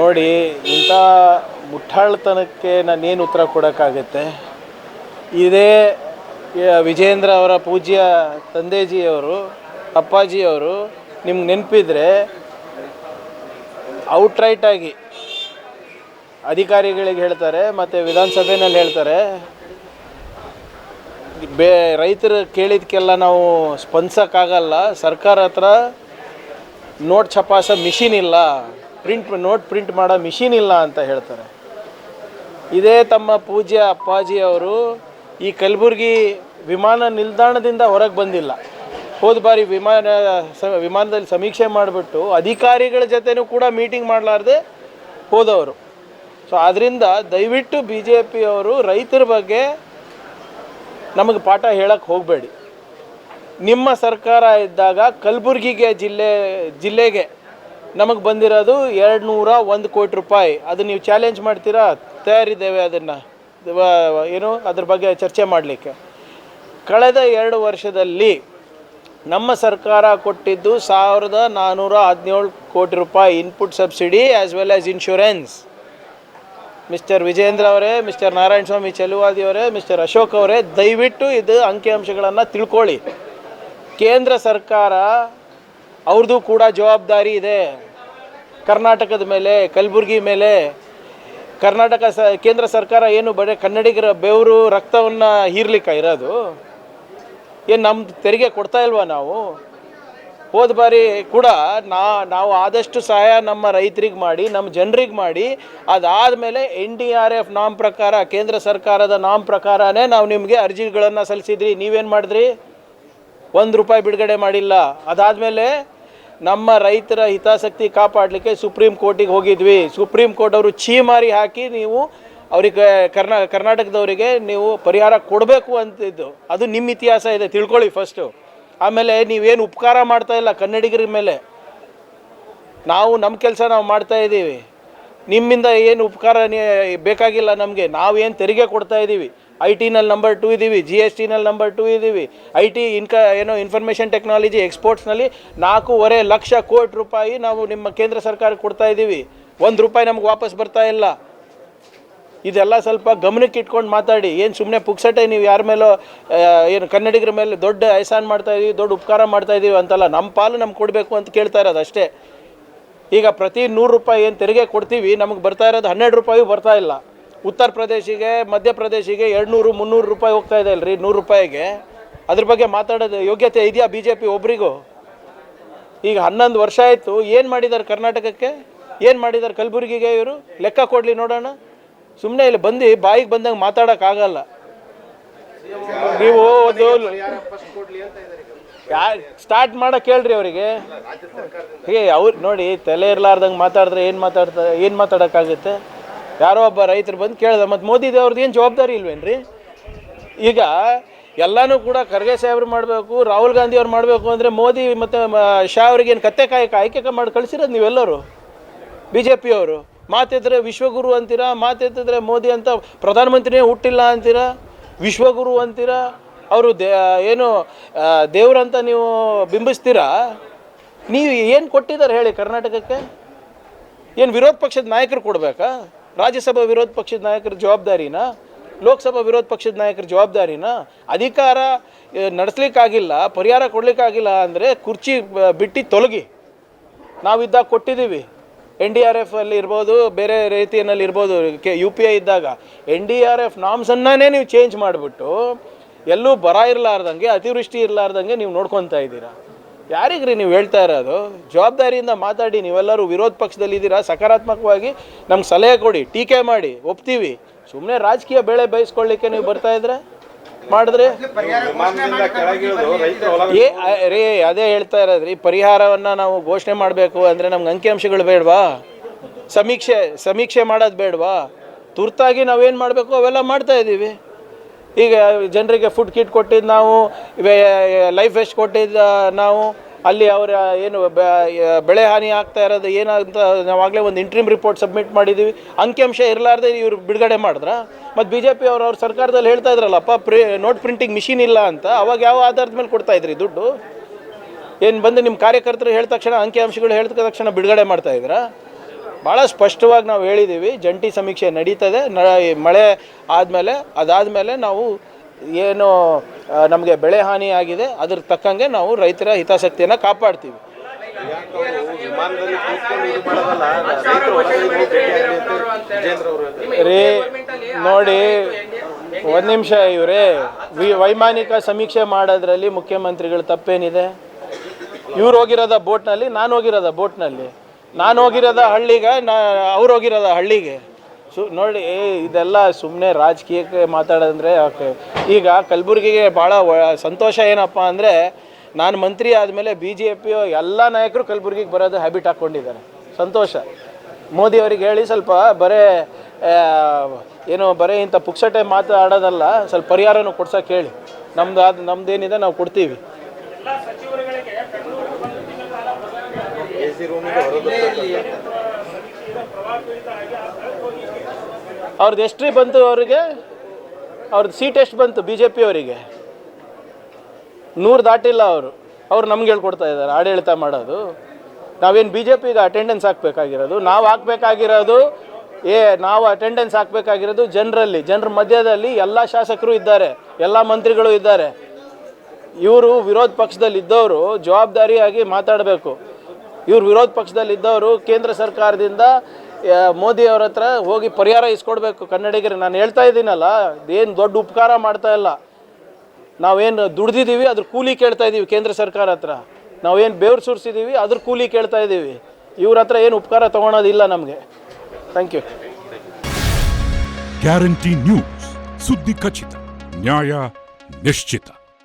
ನೋಡಿ, ಇಂಥ ಮುಟ್ಟಾಳ್ತನಕ್ಕೆ ನಾನೇನು ಉತ್ತರ ಕೊಡೋಕ್ಕಾಗತ್ತೆ? ಇದೇ ವಿಜೇಂದ್ರ ಅವರ ಪೂಜ್ಯ ತಂದೆಜಿಯವರು, ಅಪ್ಪಾಜಿಯವರು ನಿಮ್ಗೆ ನೆನಪಿದ್ರೆ ಔಟ್ರೈಟಾಗಿ ಅಧಿಕಾರಿಗಳಿಗೆ ಹೇಳ್ತಾರೆ, ಮತ್ತು ವಿಧಾನಸಭೆಯಲ್ಲಿ ಹೇಳ್ತಾರೆ. ಬೇ, ರೈತರು ಕೇಳಿದ್ಕೆಲ್ಲ ನಾವು ಸ್ಪಂದಿಸೋಕ್ಕಾಗಲ್ಲ. ಸರ್ಕಾರ ಹತ್ರ ನೋಟ್ ಛಪಾಸ ಮಿಷಿನ್ ಇಲ್ಲ. ಪ್ರಿಂಟ್ ನೋಟ್ ಪ್ರಿಂಟ್ ಮಾಡೋ ಮಿಷಿನ್ ಇಲ್ಲ ಅಂತ ಹೇಳ್ತಾರೆ. ಇದೇ ತಮ್ಮ ಪೂಜ್ಯ ಅಪ್ಪಾಜಿ ಅವರು ಈ ಕಲಬುರಗಿ ವಿಮಾನ ನಿಲ್ದಾಣದಿಂದ ಹೊರಗೆ ಬಂದಿಲ್ಲ. ಹೋದ ಬಾರಿ ವಿಮಾನ ವಿಮಾನದಲ್ಲಿ ಸಮೀಕ್ಷೆ ಮಾಡಿಬಿಟ್ಟು ಅಧಿಕಾರಿಗಳ ಜೊತೆನೂ ಕೂಡ ಮೀಟಿಂಗ್ ಮಾಡಲಾರ್ದೆ ಹೋದವರು. ಸೊ ಆದ್ದರಿಂದ ದಯವಿಟ್ಟು ಬಿ ಜೆ ಪಿಯವರು ರೈತರ ಬಗ್ಗೆ ನಮಗೆ ಪಾಠ ಹೇಳಕ್ಕೆ ಹೋಗಬೇಡಿ. ನಿಮ್ಮ ಸರ್ಕಾರ ಇದ್ದಾಗ ಕಲಬುರಗಿಗೆ ಜಿಲ್ಲೆ, ಜಿಲ್ಲೆಗೆ ನಮಗೆ ಬಂದಿರೋದು ಎರಡು ನೂರ ಒಂದು ಕೋಟಿ ರೂಪಾಯಿ. ಅದು ನೀವು ಚಾಲೆಂಜ್ ಮಾಡ್ತೀರಾ? ತಯಾರಿದ್ದೇವೆ ಅದನ್ನು. ಏನು? ಅದ್ರ ಬಗ್ಗೆ ಚರ್ಚೆ ಮಾಡಲಿಕ್ಕೆ. ಕಳೆದ ಎರಡು ವರ್ಷದಲ್ಲಿ ನಮ್ಮ ಸರ್ಕಾರ ಕೊಟ್ಟಿದ್ದು ಸಾವಿರದ ನಾನ್ನೂರ ಹದಿನೇಳು ಕೋಟಿ ರೂಪಾಯಿ input subsidy as well as insurance mister Vijendra ಅವರೇ ಮಿಸ್ಟರ್ ನಾರಾಯಣ ಸ್ವಾಮಿ ಚೆಲುವಾದಿ ಅವರೇ ಮಿಸ್ಟರ್ ಅಶೋಕ್ ಅವರೇ, ದಯವಿಟ್ಟು ಇದು ಅಂಕಿಅಂಶಗಳನ್ನು ತಿಳ್ಕೊಳ್ಳಿ. ಕೇಂದ್ರ ಸರ್ಕಾರ ಅವ್ರದ್ದು ಕೂಡ ಜವಾಬ್ದಾರಿ ಇದೆ. ಕರ್ನಾಟಕದ ಮೇಲೆ, ಕಲಬುರಗಿ ಮೇಲೆ. ಕರ್ನಾಟಕ ಸ, ಕೇಂದ್ರ ಸರ್ಕಾರ ಏನು ಬರೀ, ಕನ್ನಡಿಗರ ಬೆವರು, ರಕ್ತವನ್ನು ಹೀರ್ಲಿಕ್ಕೆ ಇರೋದು. ಏನು ನಮ್ಮ ತೆರಿಗೆ ಕೊಡ್ತಾ ಇಲ್ವಾ ನಾವು? ಹೋದ ಬಾರಿ ಕೂಡ ನಾ, ನಾವು ಆದಷ್ಟು ಸಹಾಯ ನಮ್ಮ ರೈತರಿಗೆ ಮಾಡಿ, ನಮ್ಮ ಜನರಿಗೆ ಮಾಡಿ, ಅದಾದಮೇಲೆ ಎನ್ ಡಿ ಆರ್ ಎಫ್ ನಾಮ್ ಪ್ರಕಾರ, ಕೇಂದ್ರ ಸರ್ಕಾರದ ನಾಮ್ ಪ್ರಕಾರನೇ ನಾವು ನಿಮಗೆ ಅರ್ಜಿಗಳನ್ನು ಸಲ್ಲಿಸಿದ್ರಿ ನೀವೇನು ಮಾಡಿದ್ರಿ? ಒಂದು ರೂಪಾಯಿ ಬಿಡುಗಡೆ ಮಾಡಿಲ್ಲ. ಅದಾದಮೇಲೆ ನಮ್ಮ ರೈತರ ಹಿತಾಸಕ್ತಿ ಕಾಪಾಡಲಿಕ್ಕೆ ಸುಪ್ರೀಂ ಕೋರ್ಟಿಗೆ ಹೋಗಿದ್ವಿ. ಸುಪ್ರೀಂ ಕೋರ್ಟ್ ಅವರು ಛೀಮಾರಿ ಹಾಕಿ ನೀವು ಅವರಿಗೆ ಕರ್ನಾ, ಕರ್ನಾಟಕದವರಿಗೆ ನೀವು ಪರಿಹಾರ ಕೊಡಬೇಕು ಅಂತಿದ್ದು. ಅದು ನಿಮ್ಮ ಇತಿಹಾಸ ಇದೆ, ತಿಳ್ಕೊಳ್ಳಿ ಫಸ್ಟು ಆಮೇಲೆ ನೀವೇನು ಉಪಕಾರ ಮಾಡ್ತಾ ಇಲ್ಲ ಕನ್ನಡಿಗರ ಮೇಲೆ. ನಾವು ನಮ್ಮ ಕೆಲಸ ನಾವು ಮಾಡ್ತಾ ಇದ್ದೀವಿ. ನಿಮ್ಮಿಂದ ಏನು ಉಪಕಾರ ಬೇಕಾಗಿಲ್ಲ ನಮಗೆ. ನಾವು ಏನು ತೆರಿಗೆ ಕೊಡ್ತಾ ಇದ್ದೀವಿ. ಐ ಟಿನಲ್ಲಿ ನಂಬರ್ ಟು ಇದ್ದೀವಿ ಜಿ ಎಸ್ ಟಿನಲ್ಲಿ ನಂಬರ್ ಟು ಇದ್ದೀವಿ. ಐ ಟಿ ಇನ್ಕ ಏನೋ ಇನ್ಫಾರ್ಮೇಷನ್ ಟೆಕ್ನಾಲಜಿ ಎಕ್ಸ್ಪೋರ್ಟ್ಸ್ನಲ್ಲಿ ನಾಲ್ಕೂವರೆ ಲಕ್ಷ ಕೋಟಿ ರೂಪಾಯಿ ನಾವು ನಿಮ್ಮ ಕೇಂದ್ರ ಸರ್ಕಾರಕ್ಕೆ ಕೊಡ್ತಾ ಇದ್ದೀವಿ. ಒಂದು ರೂಪಾಯಿ ನಮ್ಗೆ ವಾಪಸ್ ಬರ್ತಾ ಇಲ್ಲ. ಇದೆಲ್ಲ ಸ್ವಲ್ಪ ಗಮನಕ್ಕೆ ಇಟ್ಕೊಂಡು ಮಾತಾಡಿ. ಏನು ಸುಮ್ಮನೆ ಪುಕ್ಸಟ್ಟೆ ನೀವು ಯಾರ ಮೇಲೋ ಏನು ಕನ್ನಡಿಗರ ಮೇಲೆ ದೊಡ್ಡ ಐಸಾನ್ ಮಾಡ್ತಾ ಇದೀವಿ, ದೊಡ್ಡ ಉಪಕಾರ ಮಾಡ್ತಾ ಇದೀವಿ ಅಂತಲ್ಲ ನಮ್ಮ ಪಾಲು ನಮ್ಗೆ ಕೊಡಬೇಕು ಅಂತ ಕೇಳ್ತಾ ಇರೋದು ಅಷ್ಟೇ. ಈಗ ಪ್ರತಿ ನೂರು ರೂಪಾಯಿ ಏನು ತೆರಿಗೆ ಕೊಡ್ತೀವಿ, ನಮಗೆ ಬರ್ತಾ ಇರೋದು ಹನ್ನೆರಡು ರೂಪಾಯಿ ಬರ್ತಾ ಇಲ್ಲ. ಉತ್ತರ ಪ್ರದೇಶಿಗೆ ಮಧ್ಯಪ್ರದೇಶಿಗೆ ಎರಡು ನೂರು ಮುನ್ನೂರು ರೂಪಾಯಿ ಹೋಗ್ತಾ ಇದೆ ಅಲ್ರಿ, ನೂರು ರೂಪಾಯಿಗೆ. ಅದ್ರ ಬಗ್ಗೆ ಮಾತಾಡೋದು ಯೋಗ್ಯತೆ ಇದೆಯಾ ಬಿ ಜೆ ಪಿ ಒಬ್ರಿಗೂ? ಈಗ ಹನ್ನೊಂದು ವರ್ಷ ಆಯಿತು, ಏನು ಮಾಡಿದ್ದಾರೆ ಕರ್ನಾಟಕಕ್ಕೆ? ಏನು ಮಾಡಿದ್ದಾರೆ ಕಲಬುರಗಿಗೆ ಇವರು? ಲೆಕ್ಕ ಕೊಡಲಿ ನೋಡೋಣ. ಸುಮ್ಮನೆ ಇಲ್ಲಿ ಬಂದು ಬಾಯಿಗೆ ಬಂದಂಗೆ ಮಾತಾಡೋಕ್ಕಾಗಲ್ಲ ನೀವು ಒಂದು ಸ್ಟಾರ್ಟ್ ಮಾಡೋಕೆ ಹೇಳ್ರಿ ಅವರಿಗೆ. ಹೇ, ಅವ್ರು ನೋಡಿ, ತಲೆ ಇರಲಾರ್ದಂಗೆ ಮಾತಾಡಿದ್ರೆ ಏನು ಮಾತಾಡ್ತಾರೆ ಏನು ಮಾತಾಡೋಕ್ಕಾಗುತ್ತೆ? ಯಾರೋ ಒಬ್ಬ ರೈತರು ಬಂದು ಕೇಳ್ದ, ಮತ್ತು ಮೋದಿ ದೇವ್ರದ್ದು ಏನು ಜವಾಬ್ದಾರಿ ಇಲ್ವೇನ್ರಿ? ಈಗ ಎಲ್ಲನೂ ಕೂಡ ಖರ್ಗೆ ಸಾಹೇಬ್ರು ಮಾಡಬೇಕು, ರಾಹುಲ್ ಗಾಂಧಿ ಅವ್ರು ಮಾಡಬೇಕು ಅಂದರೆ ಮೋದಿ ಮತ್ತು ಶಾ ಅವ್ರಿಗೇನು ಕತ್ತೆ ಕಾಯಕ ಆಯ್ಕೆ ಮಾಡಿ ಕಳಿಸಿರೋದು ನೀವೆಲ್ಲರೂ ಬಿ ಜೆ ಪಿಯವರು ಮಾತೆತ್ತಿದ್ರೆ ವಿಶ್ವಗುರು ಅಂತೀರಾ ಮಾತೆತ್ತಿದ್ರೆ ಮೋದಿ ಅಂತ ಪ್ರಧಾನಮಂತ್ರಿನೇ ಹುಟ್ಟಿಲ್ಲ ಅಂತೀರಾ, ವಿಶ್ವಗುರು ಅಂತೀರಾ, ಅವರು ದೇ, ಏನು ದೇವ್ರಂತ ನೀವು ಬಿಂಬಿಸ್ತೀರಾ? ನೀವು ಏನು ಕೊಟ್ಟಿದ್ದಾರೆ ಹೇಳಿ ಕರ್ನಾಟಕಕ್ಕೆ? ಏನು ವಿರೋಧ ಪಕ್ಷದ ನಾಯಕರು ಕೊಡಬೇಕಾ? ರಾಜ್ಯಸಭಾ ವಿರೋಧ ಪಕ್ಷದ ನಾಯಕರ ಜವಾಬ್ದಾರಿನ, ಲೋಕಸಭಾ ವಿರೋಧ ಪಕ್ಷದ ನಾಯಕರ ಜವಾಬ್ದಾರಿನ ಅಧಿಕಾರ ನಡೆಸ್ಲಿಕ್ಕಾಗಿಲ್ಲ, ಪರಿಹಾರ ಕೊಡಲಿಕ್ಕಾಗಿಲ್ಲ ಅಂದರೆ ಕುರ್ಚಿ ಬಿಟ್ಟು ತೊಲಗಿ. ನಾವಿದ್ದಾಗ ಕೊಟ್ಟಿದ್ದೀವಿ. ಎನ್ ಡಿ ಆರ್ ಎಫ್ ಅಲ್ಲಿ ಇರ್ಬೋದು, ಬೇರೆ ರೀತಿಯಲ್ಲಿ ಇರ್ಬೋದು, ಕೆ, ಯು ಪಿ ಐ ಇದ್ದಾಗ. ಎನ್ ಡಿ ಆರ್ ಎಫ್ ನಾಮ್ಸನ್ನೇ ನೀವು ಚೇಂಜ್ ಮಾಡಿಬಿಟ್ಟು, ಎಲ್ಲೂ ಬರ ಇರಲಾರ್ದಂಗೆ, ಅತಿವೃಷ್ಟಿ ಇರಲಾರ್ದಂಗೆ ನೀವು ನೋಡ್ಕೊತಾ ಇದ್ದೀರಾ. ಯಾರಿಗ್ರಿ ನೀವು ಹೇಳ್ತಾ ಇರೋದು? ಜವಾಬ್ದಾರಿಯಿಂದ ಮಾತಾಡಿ, ನೀವೆಲ್ಲರೂ ವಿರೋಧ ಪಕ್ಷದಲ್ಲಿದ್ದೀರಾ ಸಕಾರಾತ್ಮಕವಾಗಿ ನಮ್ಗೆ ಸಲಹೆ ಕೊಡಿ, ಟೀಕೆ ಮಾಡಿ, ಒಪ್ತೀವಿ. ಸುಮ್ಮನೆ ರಾಜಕೀಯ ಬೆಳೆ ಬಯಸ್ಕೊಳ್ಳಿಕ್ಕೆ ನೀವು ಬರ್ತಾ ಇದ್ರೆ? ಮಾಡಿದ್ರೆ? ಏ ರೇ, ಅದೇ ಹೇಳ್ತಾ ಇರೋದ್ರಿ, ಪರಿಹಾರವನ್ನು ನಾವು ಘೋಷಣೆ ಮಾಡಬೇಕು ಅಂದರೆ ನಮ್ಗೆ ಅಂಕಿಅಂಶಗಳು ಬೇಡವಾ? ಸಮೀಕ್ಷೆ ಸಮೀಕ್ಷೆ ಮಾಡೋದು ಬೇಡವಾ? ತುರ್ತಾಗಿ ನಾವೇನು ಮಾಡಬೇಕು? ಅವೆಲ್ಲ ಮಾಡ್ತಾ ಇದ್ದೀವಿ ಈಗ ಜನರಿಗೆ ಫುಡ್ ಕಿಟ್ ಕೊಟ್ಟಿದ್ದು ನಾವು ಲೈಫ್ ವೆಸ್ಟ್ ಕೊಟ್ಟಿದ್ದ ನಾವು, ಅಲ್ಲಿ ಅವರ ಏನು ಬೆಳೆ ಹಾನಿ ಆಗ್ತಾ ಇರೋದು ಏನಂತ ನಾವಾಗಲೇ ಒಂದು ಇಂಟ್ರೀಮ್ ರಿಪೋರ್ಟ್ ಸಬ್ಮಿಟ್ ಮಾಡಿದ್ದೀವಿ ಅಂಕಿಅಂಶ ಇರಲಾರ್ದೆ ಇವರು ಬಿಡುಗಡೆ ಮಾಡಿದ್ರ. ಮತ್ತು ಬಿ ಜೆ ಪಿ ಅವರು, ಅವ್ರ ಸರ್ಕಾರದಲ್ಲಿ ಹೇಳ್ತಾ ಇದ್ರಲ್ಲಪ್ಪ ಪ್ರಿ ನೋಟ್ ಪ್ರಿಂಟಿಂಗ್ ಮಿಷಿನ್ ಇಲ್ಲ ಅಂತ, ಅವಾಗ ಯಾವ ಆಧಾರದ ಮೇಲೆ ಕೊಡ್ತಾ ಇದ್ರಿ ದುಡ್ಡು? ಏನು ಬಂದು ನಿಮ್ಮ ಕಾರ್ಯಕರ್ತರು ಹೇಳಿದ ತಕ್ಷಣ, ಅಂಕಿಅಂಶಗಳು ಹೇಳಿದ ತಕ್ಷಣ ಬಿಡುಗಡೆ ಮಾಡ್ತಾ ಇದ್ದೀರಾ ಭಾಳ ಸ್ಪಷ್ಟವಾಗಿ ನಾವು ಹೇಳಿದ್ದೀವಿ. ಜಂಟಿ ಸಮೀಕ್ಷೆ ನಡೀತದೆ. ನ ಮಳೆ ಆದಮೇಲೆ, ಅದಾದಮೇಲೆ ನಾವು ಏನು ನಮಗೆ ಬೆಳೆ ಹಾನಿ ಆಗಿದೆ. ಅದ್ರ ತಕ್ಕಂಗೆ ನಾವು ರೈತರ ಹಿತಾಸಕ್ತಿಯನ್ನು ಕಾಪಾಡ್ತೀವಿ. ರೀ, ನೋಡಿ, ಒಂದು ನಿಮಿಷ ಇವ್ರೆ. ವಿ, ವೈಮಾನಿಕ ಸಮೀಕ್ಷೆ ಮಾಡೋದ್ರಲ್ಲಿ ಮುಖ್ಯಮಂತ್ರಿಗಳು ತಪ್ಪೇನಿದೆ? ಇವ್ರು ಹೋಗಿರೋದ ಬೋಟ್ನಲ್ಲಿ, ನಾನು ಹೋಗಿರೋದ ಬೋಟ್ನಲ್ಲಿ. ನಾನು ಹೋಗಿರೋದ ಹಳ್ಳಿಗೆ, ನಾ ಅವ್ರು ಹೋಗಿರೋದ ಹಳ್ಳಿಗೆ. ಸು, ನೋಡಿ ಇದೆಲ್ಲ ಸುಮ್ಮನೆ ರಾಜಕೀಯಕ್ಕೆ ಮಾತಾಡೋದಂದ್ರೆ ಈಗ ಕಲಬುರಗಿಗೆ ಭಾಳ ಸಂತೋಷ ಏನಪ್ಪ ಅಂದರೆ, ನಾನು ಮಂತ್ರಿ ಆದಮೇಲೆ ಬಿ ಜೆ ಪಿಯು ಎಲ್ಲ ನಾಯಕರು ಕಲಬುರ್ಗಿಗೆ ಬರೋದು ಹ್ಯಾಬಿಟ್ ಹಾಕ್ಕೊಂಡಿದ್ದಾರೆ. ಸಂತೋಷ. ಮೋದಿ ಅವರಿಗೆ ಹೇಳಿ ಸ್ವಲ್ಪ ಬರೇ ಏನು, ಬರೀ ಇಂಥ ಪುಕ್ಸಟೆ ಮಾತಾಡೋದಲ್ಲ, ಸ್ವಲ್ಪ ಪರಿಹಾರನೂ ಕೊಡ್ಸೋಕೆ ಹೇಳಿ. ನಮ್ದು ಅದು ನಮ್ದೇನಿದೆ, ನಾವು ಕೊಡ್ತೀವಿ. ಅವ್ರದ್ದು ಎಷ್ಟ್ರಿ ಬಂತು ಅವರಿಗೆ. ಅವ್ರದ್ದು ಸೀಟ್ ಎಷ್ಟು ಬಂತು ಬಿ ಜೆ ಪಿ ಅವರಿಗೆ? ನೂರು ದಾಟಿಲ್ಲ ಅವರು. ಅವ್ರು ನಮ್ಗೆ ಹೇಳ್ಕೊಡ್ತಾ ಇದ್ದಾರೆ, ಆಡಳಿತ ಮಾಡೋದು. ನಾವೇನು ಬಿ ಜೆ ಪಿಗೆ ಅಟೆಂಡೆನ್ಸ್ ಹಾಕ್ಬೇಕಾಗಿರೋದು? ನಾವು ಹಾಕ್ಬೇಕಾಗಿರೋದು, ಏ, ನಾವು ಅಟೆಂಡೆನ್ಸ್ ಹಾಕ್ಬೇಕಾಗಿರೋದು ಜನರಲ್ಲಿ. ಜನರ ಮಧ್ಯದಲ್ಲಿ ಎಲ್ಲ ಶಾಸಕರು ಇದ್ದಾರೆ, ಎಲ್ಲ ಮಂತ್ರಿಗಳು ಇದ್ದಾರೆ. ಇವರು ವಿರೋಧ ಪಕ್ಷದಲ್ಲಿ ಇದ್ದವರು ಜವಾಬ್ದಾರಿಯಾಗಿ ಮಾತಾಡಬೇಕು. ಇವ್ರು ವಿರೋಧ ಪಕ್ಷದಲ್ಲಿ ಇದ್ದವರು ಕೇಂದ್ರ ಸರ್ಕಾರದಿಂದ ಆ, ಮೋದಿ ಅವ್ರ ಹತ್ರ ಹೋಗಿ ಪರಿಹಾರ ಇಸ್ಕೊಡ್ಬೇಕು ಕನ್ನಡಿಗರಿಗೆ. ನಾನು ಹೇಳ್ತಾ ಇದ್ದೀನಲ್ಲ ಏನು ದೊಡ್ಡ ಉಪಕಾರ ಮಾಡ್ತಾ ಇಲ್ಲ. ನಾವೇನು ದುಡ್ದಿದ್ದೀವಿ ಅದ್ರ ಕೂಲಿ ಕೇಳ್ತಾ ಇದ್ದೀವಿ ಕೇಂದ್ರ ಸರ್ಕಾರ ಹತ್ರ. ನಾವೇನು ಬೇವ್ರು ಸುರಿಸಿದ್ದೀವಿ ಅದ್ರ ಕೂಲಿ ಕೇಳ್ತಾ ಇದ್ದೀವಿ. ಇವ್ರ ಹತ್ರ ಏನು ಉಪಕಾರ ತೊಗೊಳೋದಿಲ್ಲ ನಮಗೆ. ಥ್ಯಾಂಕ್ ಯು ಗ್ಯಾರಂಟಿ ನ್ಯೂಸ್ ಸುದ್ದಿ ಖಚಿತ ನ್ಯಾಯ ನಿಶ್ಚಿತ